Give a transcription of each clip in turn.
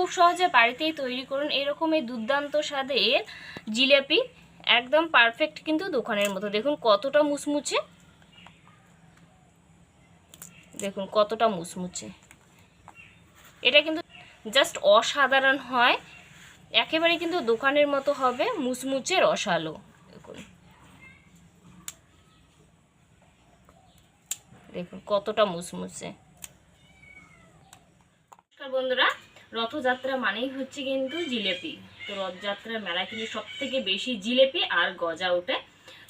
খুব সহজে বাড়িতেই তৈরি করুন। এরকম এই দুর্দান্ত স্বাদের জিলেপি একদম পারফেক্ট কিন্তু দোকানের মতো। দেখুন কতটা মুচমুচে। দেখুন কতটা মুচমুচে। এটা কিন্তু জাস্ট অসাধারণ হয়। একেবারে কিন্তু দোকানের মতো হবে, মুচমুচে রসালো। দেখুন। দেখুন কতটা মুচমুচে। বন্ধুরা। রথযাত্রা মানেই হচ্ছে কিন্তু জিলেপি। তো রথযাত্রার মেলায় কিন্তু সব থেকে বেশি জিলেপি আর গজা ওঠে।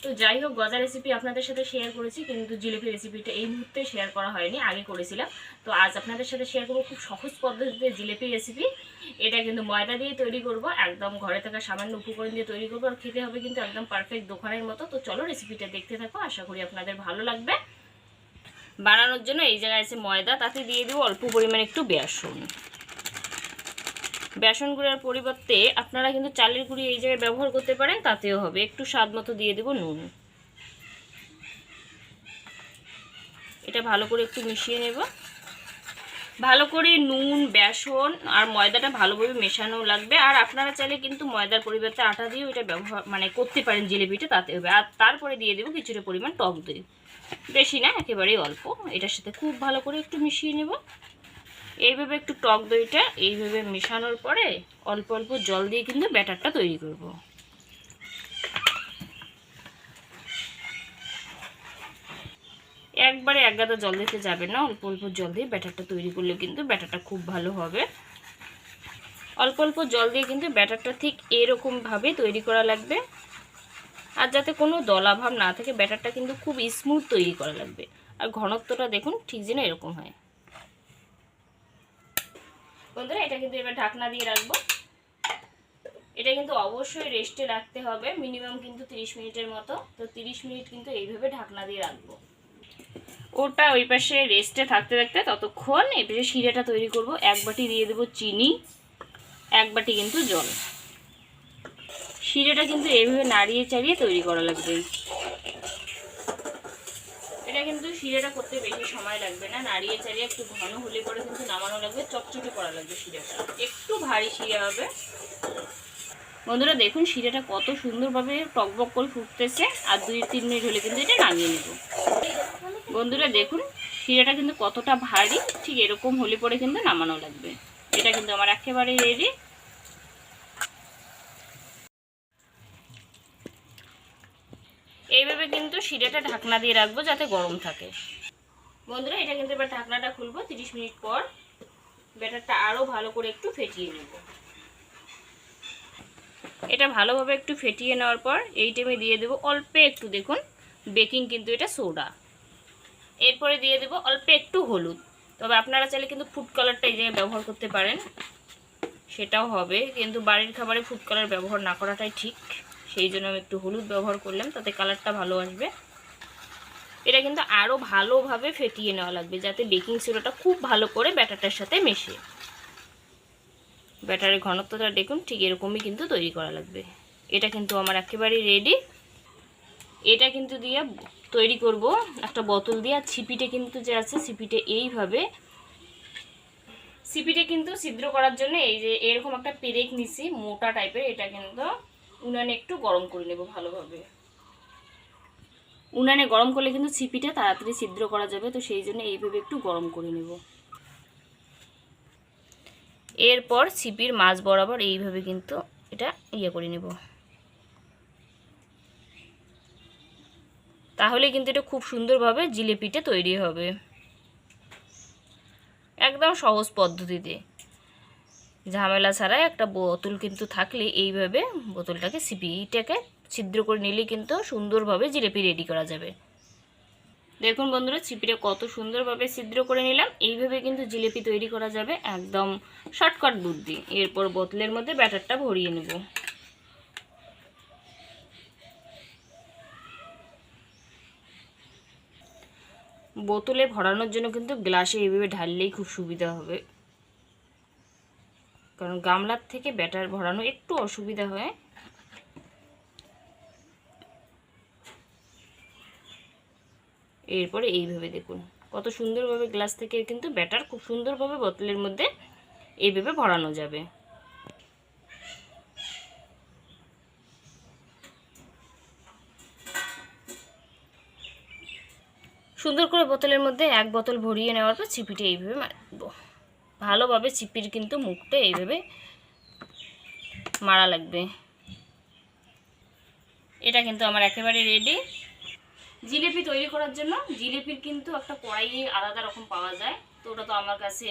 তো যাই হোক, গজা রেসিপি আপনাদের সাথে শেয়ার করেছি, কিন্তু জিলেপি রেসিপিটা এই মুহূর্তে শেয়ার করা হয়নি, আগে করেছিলাম। তো আজ আপনাদের সাথে শেয়ার করব খুব সহজ পদ্ধতিতে জিলেপি রেসিপি এটা কিন্তু ময়দা দিয়ে তৈরি করব, একদম ঘরে থাকা সামান্য উপকরণ দিয়ে তৈরি করব, আর খেতে হবে কিন্তু একদম পারফেক্ট দোকানের মতো। তো চলো রেসিপিটা দেখতে থাকো, আশা করি আপনাদের ভালো লাগবে। বানানোর জন্য এই জায়গায় আছে ময়দা, তাতে দিয়ে দেবো অল্প পরিমাণে একটু বেসন। বেসন গুঁড়ার পরিবর্তে আপনারা কিন্তু চালের গুঁড়ি এই জায়গায় ব্যবহার করতে পারেন, তাতেও হবে। একটু স্বাদ মতো দিয়ে দেবো নুন। এটা ভালো করে একটু মিশিয়ে নেব। ভালো করে নুন, বেসন আর ময়দাটা ভালোভাবে মেশানো লাগবে। আর আপনারা চাইলে কিন্তু ময়দার পরিবর্তে আটা দিয়েও এটা ব্যবহার মানে করতে পারেন জিলিপিটা, তাতে হবে। আর তারপরে দিয়ে দেবো কিছুটা পরিমাণ টক দই। বেশি না, একেবারেই অল্প। এটার সাথে খুব ভালো করে একটু মিশিয়ে নেব। এইভাবে একটু টক দইটা এইভাবে মেশানোর পরে অল্প অল্প জল দিয়ে কিন্তু ব্যাটারটা তৈরি করব। একবারে এক গাদা জল দিতে যাবে না, অল্প অল্প জল দিয়ে ব্যাটারটা তৈরি করলে কিন্তু ব্যাটারটা খুব ভালো হবে। অল্প অল্প জল দিয়ে কিন্তু ব্যাটারটা ঠিক এরকমভাবে তৈরি করা লাগবে। আর যাতে কোনো দলাভাব না থাকে, ব্যাটারটা কিন্তু খুব স্মুথ তৈরি করা লাগবে। আর ঘনত্বটা দেখুন ঠিক যেন এরকম হয়। বন্ধুরা, এটা কিন্তু এবার ঢাকনা দিয়ে রাখব। এটা কিন্তু অবশ্যই রেস্টে রাখতে হবে মিনিমাম কিন্তু 30 মিনিটের মতো। তো 30 মিনিট কিন্তু এইভাবে ঢাকনা দিয়ে রাখব। ওটা ওই পাশে রেস্টে থাকতে থাকতে ততক্ষণ এই পাশে শিরাটা তৈরি করব। এক বাটি দিয়ে দেবো চিনি, এক বাটি কিন্তু জল। শিরেটা কিন্তু এইভাবে নাড়িয়ে চাড়িয়ে তৈরি করা লাগবে। এটা কিন্তু শিরেটা করতে বেশি সময় লাগবে না। নাড়িয়ে চাড়িয়ে একটু ঘন হলে পরে কিন্তু নামানো লাগবে, চকচকে করা লাগবে শিরেটা। একটু ভারী শিরে হবে। বন্ধুরা, দেখুন শিরেটা কত সুন্দরভাবে টকবক করে ফুটতেছে, আর দুই তিন মিনিট হলে কিন্তু এটা নামিয়ে নেব। বন্ধুরা, দেখুন শিরেটা কিন্তু কতটা ভারী, ঠিক এরকম হলে পরে কিন্তু নামানো লাগবে। এটা কিন্তু আমার একেবারে রেডি এইভাবে কিন্তু শিরাটা ঢাকনা দিয়ে রাখব যাতে গরম থাকে। বন্ধুরা, এটা কিন্তু এবার ঢাকনাটা খুলবো। তিরিশ মিনিট পর ব্যাটারটা আরও ভালো করে একটু ফেটিয়ে নেব। এটা ভালোভাবে একটু ফেটিয়ে নেওয়ার পর এই টাইমে দিয়ে দেবো অল্প একটু, দেখুন, বেকিং কিন্তু এটা সোডা। এরপরে দিয়ে দেবো অল্প একটু হলুদ। তবে আপনারা চাইলে কিন্তু ফুড কালারটা এই জায়গায় ব্যবহার করতে পারেন। সেটাও হবে, কিন্তু বাড়ির খাবারে ফুড কালার ব্যবহার না করাটাই ঠিক। সেই জন্য আমি একটু হলুদ ব্যবহার করলাম, তাতে কালারটা ভালো আসবে। এটা কিন্তু আরও ভালোভাবে ফেটিয়ে নেওয়া লাগবে, যাতে বেকিং সোডাটা খুব ভালো করে ব্যাটারটার সাথে মেশে। ব্যাটারের ঘনত্বটা দেখুন, ঠিক এরকমই কিন্তু তৈরি করা লাগবে। এটা কিন্তু আমার একেবারেই রেডি এটা কিন্তু দিয়ে তৈরি করব একটা বোতল দিয়ে, আর ছিপিটে কিন্তু যে আছে ছিপিটে এইভাবে। ছিপিটে কিন্তু ছিদ্র করার জন্য এই যে এরকম একটা পেরেক নিছি, মোটা টাইপের এটা কিন্তু উনানে একটু গরম করে নেব ভালোভাবে। উনানে গরম করলে কিন্তু ছিপিটা তাড়াতাড়ি ছিদ্র করা যাবে, তো সেই জন্য এইভাবে একটু গরম করে নেব। এরপর ছিপির মাছ বরাবর এইভাবে কিন্তু এটা ইয়ে করে নেব। তাহলে কিন্তু এটা খুব সুন্দরভাবে জিলেপিটা তৈরি হবে। একদম সহজ পদ্ধতিতে। ঝামেলা ছাড়া একটা বোতল কিন্তু থাকলে এইভাবে বোতলটাকে সিপিটাকে ছিদ্র করে নিলে কিন্তু সুন্দরভাবে জিলেপি রেডি করা যাবে। দেখুন বন্ধুরা চিপিটা কত সুন্দরভাবে ছিদ্র করে নিলাম। এইভাবে কিন্তু জিলেপি তৈরি করা যাবে একদম শর্টকাট বুদ্ধি। এরপর বোতলের মধ্যে ব্যাটারটা ভরিয়ে নেব। বোতলে ভরানোর জন্য কিন্তু গ্লাসে এইভাবে ঢাললেই খুব সুবিধা হবে। কারণ গামলার থেকে ব্যাটার ভরানো একটু অসুবিধা হয়। এরপরে এইভাবে দেখুন, কত সুন্দরভাবে গ্লাস থেকে কিন্তু ব্যাটার খুব সুন্দরভাবে বোতলের মধ্যে এইভাবে ভরানো যাবে। সুন্দর করে বোতলের মধ্যে এক বোতল ভরিয়ে নেওয়ার পর চিপিটা এইভাবে ভালোভাবে চিপির কিন্তু মুখটা এইভাবে মারা লাগবে। এটা কিন্তু আমার একেবারে রেডি জিলিপি তৈরি করার জন্য জিলিপির কিন্তু একটা কড়াই আলাদা রকম পাওয়া যায়। তো ওটা তো আমার কাছে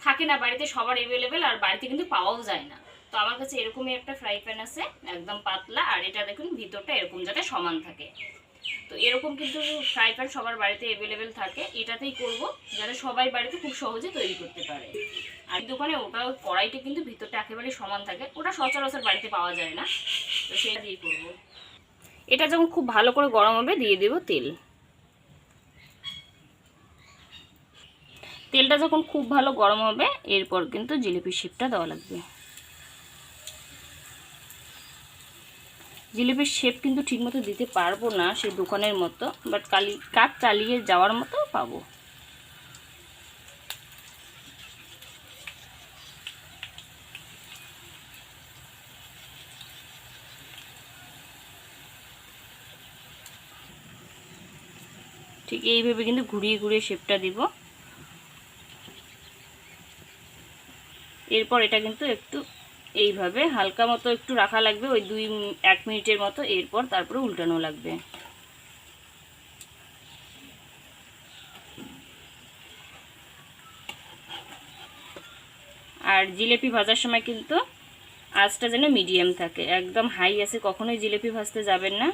থাকে না, বাড়িতে সবার অ্যাভেলেবেল আর বাড়িতে কিন্তু পাওয়াও যায় না। তো আমার কাছে এরকমই একটা ফ্রাই প্যান আছে, একদম পাতলা। আর এটা দেখুন, ভিতরটা এরকম যাতে সমান থাকে। তো এরকম কিন্তু ফ্রাই প্যান সবার বাড়িতে অ্যাভেলেবেল থাকে। এটাতেই করব, যাতে সবাই বাড়িতে খুব সহজে তৈরি করতে পারে। আর দোকানে ওটা কড়াইটা কিন্তু ভিতরটা একেবারে সমান থাকে। ওটা সচরাচর বাড়িতে পাওয়া যায় না। তো সেটা দিয়ে করব। এটা যখন খুব ভালো করে গরম হবে, দিয়ে দেব তেল। তেলটা যখন খুব ভালো গরম হবে, এরপর কিন্তু জিলিপির শেপটা দেওয়া লাগবে। জিলিপির শেপ কিন্তু ঠিকমতো দিতে পারব না সেই দোকানের মতো বাট কালি কাজ চালিয়ে যাওয়ার মতো পাবো। ঠিক এইভাবে কিন্তু ঘুরিয়ে ঘুরিয়ে শেপটা দিব। এরপর এটা কিন্তু একটু এইভাবে হালকা মতো একটু রাখা লাগবে, ওই দুই এক মিনিটের মতো। এরপর তারপরে উল্টানো লাগবে। আর জিলেপি ভাজার সময় কিন্তু আঁচটা যেন মিডিয়াম থাকে। একদম হাই আছে, কখনোই জিলেপি ভাজতে যাবেন না।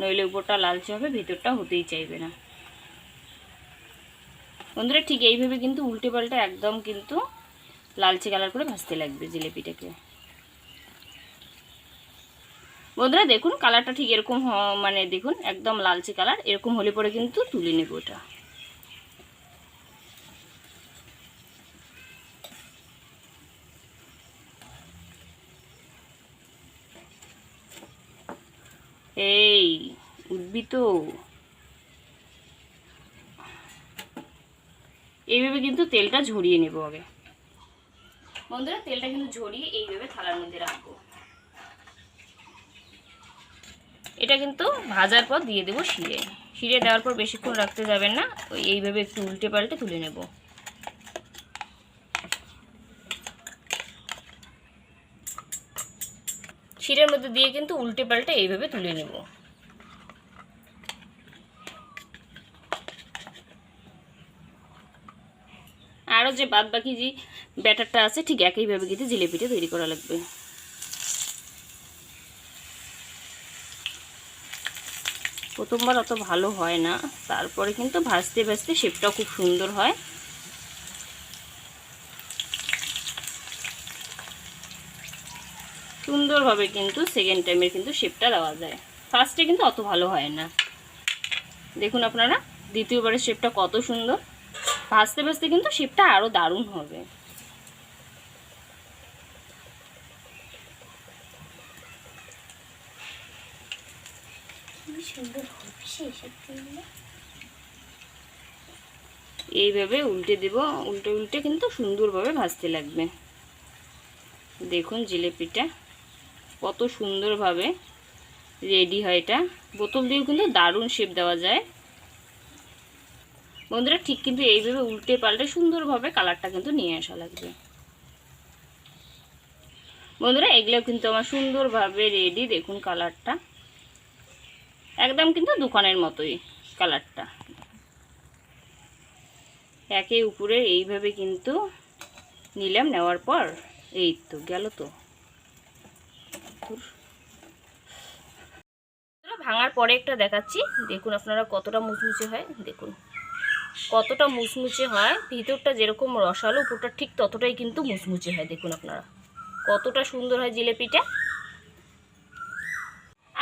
নইলে উপরটা লালচে হবে, ভিতরটা হতেই চাইবে না। বন্ধুরা, ঠিক এইভাবে কিন্তু উল্টে পাল্টে একদম কিন্তু লালচে কালার করে ভাজতে লাগবে জিলেপিটাকে। বন্ধুরা, দেখুন কালারটা ঠিক এরকম মানে দেখুন, একদম লালচে কালার এরকম হলে পরে কিন্তু তুলে নেব ওটা এই উঠবি তো এইভাবে কিন্তু তেলটা ঝরিয়ে নেব আগে। বন্ধুরা, তেলটা কিন্তু ঝরিয়ে এইভাবে থালার মধ্যে রাখব। এটা কিন্তু ভাজার পর দিয়ে দেবো শিরে। শিরে দেওয়ার পর বেশিক্ষণ রাখতে যাবেন না, ওই এইভাবে একটু উল্টে পাল্টে তুলে নেব। শিরের মধ্যে দিয়ে কিন্তু উল্টে পাল্টে এইভাবে তুলে নেব। আরও যে বাদ বাকি যে ব্যাটারটা আছে, ঠিক একইভাবে কিন্তু জিলেপিটা তৈরি করা লাগবে। প্রথমবার অত ভালো হয় না। তারপরে কিন্তু ভাজতে ভাজতে শেপটা খুব সুন্দর হয়। সুন্দরভাবে কিন্তু সেকেন্ড টাইমের কিন্তু শেপটা দেওয়া যায়। ফার্স্টে কিন্তু অত ভালো হয় না। দেখুন আপনারা, দ্বিতীয়বারের শেপটা কত সুন্দর। ভাজতে ভাজতে কিন্তু শেপটা আরও দারুণ হবে। এইভাবে উল্টে দেব। উল্টে উল্টে কিন্তু সুন্দরভাবে ভাজতে লাগবে। দেখুন জিলেপিটা কত সুন্দরভাবে রেডি হয় এটা। বোতল দিয়েও কিন্তু দারুণ শেপ দেওয়া যায়। বন্ধুরা, ঠিক কিন্তু এইভাবে উল্টে পাল্টে সুন্দরভাবে কালারটা কিন্তু নিয়ে আসা লাগবে। বন্ধুরা, এগুলো কিন্তু আমার সুন্দরভাবে রেডি। দেখুন কালারটা একদম কিন্তু দোকানের মতোই কালারটা। একে উপরে এইভাবে কিন্তু নিলাম, নেওয়ার পর এই তো গেল তো। ভাঙার পরে একটা দেখাচ্ছি। দেখুন আপনারা কতটা মুচমুচে হয়, দেখুন। কতটা মুচমুচে হয়, ভিতরটা যেরকম রসালো, উপরটা ঠিক ততটাই কিন্তু মুচমুচে হয়, দেখুন আপনারা। কতটা সুন্দর হয় জিলেপিটা।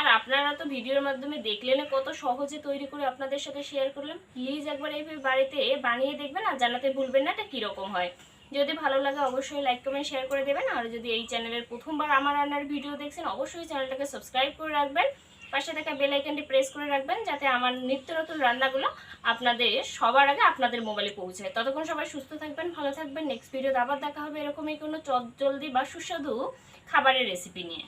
আর আপনারা তো ভিডিওর মাধ্যমে দেখলেন কত সহজে তৈরি করে আপনাদের সাথে শেয়ার করলাম। প্লিজ একবার এইভাবে বাড়িতে বানিয়ে দেখবেন আর জানাতে ভুলবেন না এটা কীরকম হয়। যদি ভালো লাগে অবশ্যই লাইক কমেন্ট শেয়ার করে দেবেন। আর যদি এই চ্যানেলের প্রথমবার আমার রান্নার ভিডিও দেখছেন, অবশ্যই চ্যানেলটাকে সাবস্ক্রাইব করে রাখবেন। পাশে থাকা বেল প্রেস করে রাখবেন যাতে আমার নিত্য নতুন রান্নাগুলো আপনাদের সবার আগে আপনাদের মোবাইলে পৌঁছায় ততক্ষণ সবাই সুস্থ থাকবেন, ভালো থাকবেন। নেক্সট ভিডিওতে আবার দেখা হবে এরকমই কোনো চট জলদি বা সুস্বাদু খাবারের রেসিপি নিয়ে।